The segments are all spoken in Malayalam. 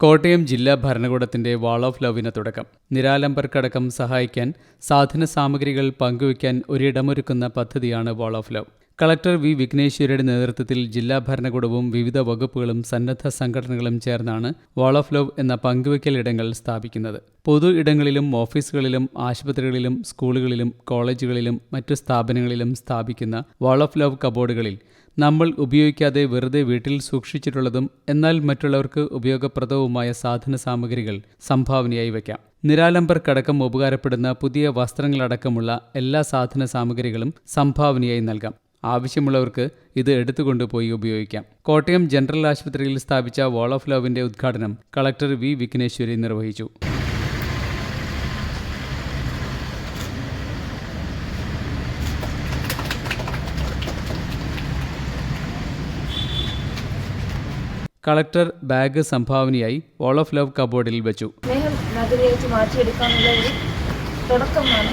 കോട്ടയം ജില്ലാ ഭരണകൂടത്തിന്റെ വാൾ ഓഫ് ലവിന് തുടക്കം. നിരാലംബർക്കടക്കം സഹായിക്കാൻ സാധന സാമഗ്രികൾ പങ്കുവയ്ക്കാൻ ഒരിടമൊരുക്കുന്ന പദ്ധതിയാണ് wall of love collector V വിഘ്നേശ്വരയുടെ നേതൃത്വത്തിൽ ജില്ലാ ഭരണകൂടവും വിവിധ വകുപ്പുകളും സന്നദ്ധ സംഘടനകളും ചേർന്നാണ് വാൾ ഓഫ് ലവ് എന്ന പങ്കുവയ്ക്കൽ ഇടങ്ങൾ സ്ഥാപിക്കുന്നത്. പൊതു ഇടങ്ങളിലും ഓഫീസുകളിലും ആശുപത്രികളിലും സ്കൂളുകളിലും കോളേജുകളിലും മറ്റു സ്ഥാപനങ്ങളിലും സ്ഥാപിക്കുന്ന വാൾ ഓഫ് ലവ് കബോർഡുകളിൽ നമ്മൾ ഉപയോഗിക്കാതെ വെറുതെ വീട്ടിൽ സൂക്ഷിച്ചിട്ടുള്ളതും എന്നാൽ മറ്റുള്ളവർക്ക് ഉപയോഗപ്രദവുമായ സാധന സാമഗ്രികൾ സംഭാവനയായി വയ്ക്കാം. നിരാലംബർക്കടക്കം ഉപകാരപ്പെടുന്ന പുതിയ വസ്ത്രങ്ങളടക്കമുള്ള എല്ലാ സാധന സാമഗ്രികളും സംഭാവനയായി നൽകാം. ആവശ്യമുള്ളവർക്ക് ഇത് എടുത്തുകൊണ്ടുപോയി ഉപയോഗിക്കാം. കോട്ടയം ജനറൽ ആശുപത്രിയിൽ സ്ഥാപിച്ച വാൾ ഓഫ് ലവിന്റെ ഉദ്ഘാടനം കളക്ടർ വി. വിഘ്നേശ്വരി നിർവഹിച്ചു. കളക്ടർ ബാഗ് സംഭാവനയായി വാൾ ഓഫ് ലവ് കബോർഡിൽ വെച്ചു. മാറ്റിയെടുക്കാനുള്ള തുടക്കമാണ്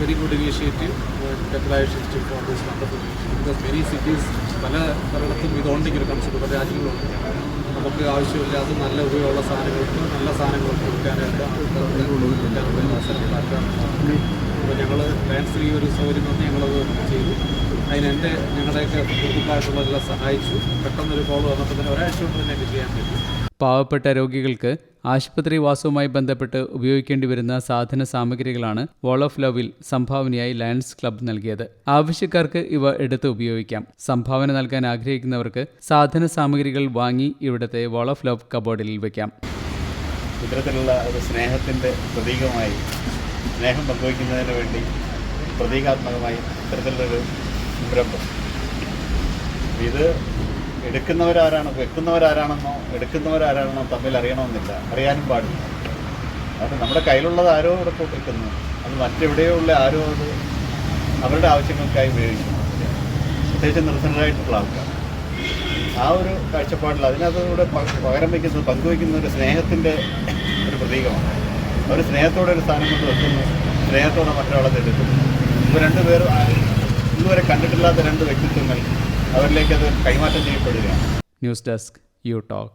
very good initiative declaration for this wonderful because many cities പല സ്ഥലത്തും ഇതുകൊണ്ടെങ്കിൽ ഒരു കൺസെപ്റ്റ് രാജ്യങ്ങളുണ്ട് നമുക്ക് ആവശ്യമില്ലാത്ത നല്ല ഉപയോഗമുള്ള സാധനങ്ങൾക്ക് നല്ല സാധനങ്ങൾ കൊടുക്കാനായിട്ട് ആൾക്കാർക്ക് കൊടുക്കാനുള്ള അവസരം ഉണ്ടാക്കാൻ അപ്പോൾ ഞങ്ങൾ ലയൻസിൽ ഈ ഒരു സൗകര്യം വന്ന് ഞങ്ങളത് ചെയ്തു. അതിനെന്റെ ഞങ്ങളുടെയൊക്കെ കുടുംബക്കാർക്കുള്ളതെല്ലാം സഹായിച്ചു. പെട്ടെന്നൊരു കോൾ വന്നപ്പോൾ തന്നെ ഒരാഴ്ച കൊണ്ട് തന്നെ എനിക്ക് ചെയ്യാൻ പറ്റി. പാവപ്പെട്ട രോഗികൾക്ക് ആശുപത്രി വാസവുമായി ബന്ധപ്പെട്ട് ഉപയോഗിക്കേണ്ടി വരുന്ന സാധന സാമഗ്രികളാണ് വോൾ ഓഫ് ലവിൽ സംഭാവനയായി ലയൺസ് ക്ലബ് നൽകിയത്. ആവശ്യക്കാർക്ക് ഇവ എടുത്ത് ഉപയോഗിക്കാം. സംഭാവന നൽകാൻ ആഗ്രഹിക്കുന്നവർക്ക് സാധന സാമഗ്രികൾ വാങ്ങി ഇവിടുത്തെ വോൾ ഓഫ് ലവ് കബോർഡിൽ വയ്ക്കാം ഇത്തരത്തിലുള്ള ഒരു സ്നേഹത്തിന്റെ പ്രതീകമായി സ്നേഹം പങ്കുവയ്ക്കുന്നതിന് വേണ്ടി പ്രതീകാത്മകമായി ഇത്തരത്തിലുള്ളൊരു സംരംഭം. ഇത് എടുക്കുന്നവരാരാണോ വെക്കുന്നവരാരാണെന്നോ എടുക്കുന്നവരാരാണെന്നോ തമ്മിൽ അറിയണമെന്നില്ല. അറിയാനും പാടില്ല. അത് നമ്മുടെ കയ്യിലുള്ളത് ആരോ ഇവിടെ വെക്കുന്നു അത് മറ്റെവിടെയോ ഉള്ള ആരോ അത് അവരുടെ ആവശ്യങ്ങൾക്കായി ഉപയോഗിക്കുന്നു. പ്രത്യേകിച്ച് നിർധനരായിട്ടുള്ള ആൾക്കാർ. ആ ഒരു കാഴ്ചപ്പാടിൽ അതിനകത്തൂടെ പകരം വയ്ക്കുന്നത് പങ്കുവയ്ക്കുന്ന ഒരു സ്നേഹത്തിന്റെ ഒരു പ്രതീകമാണ്. അവർ സ്നേഹത്തോടെ ഒരു സ്ഥാനം കൊണ്ട് വെക്കുന്നു സ്നേഹത്തോടെ മറ്റൊരാളെ എടുക്കുന്നു ഇപ്പോൾ രണ്ടുപേരും ഇതുവരെ കണ്ടിട്ടില്ലാത്ത രണ്ട് വ്യക്തിത്വങ്ങൾ അവരിലേക്ക് അത് കൈമാറ്റം ചെയ്യപ്പെടുകയാണ്. News desk you talk.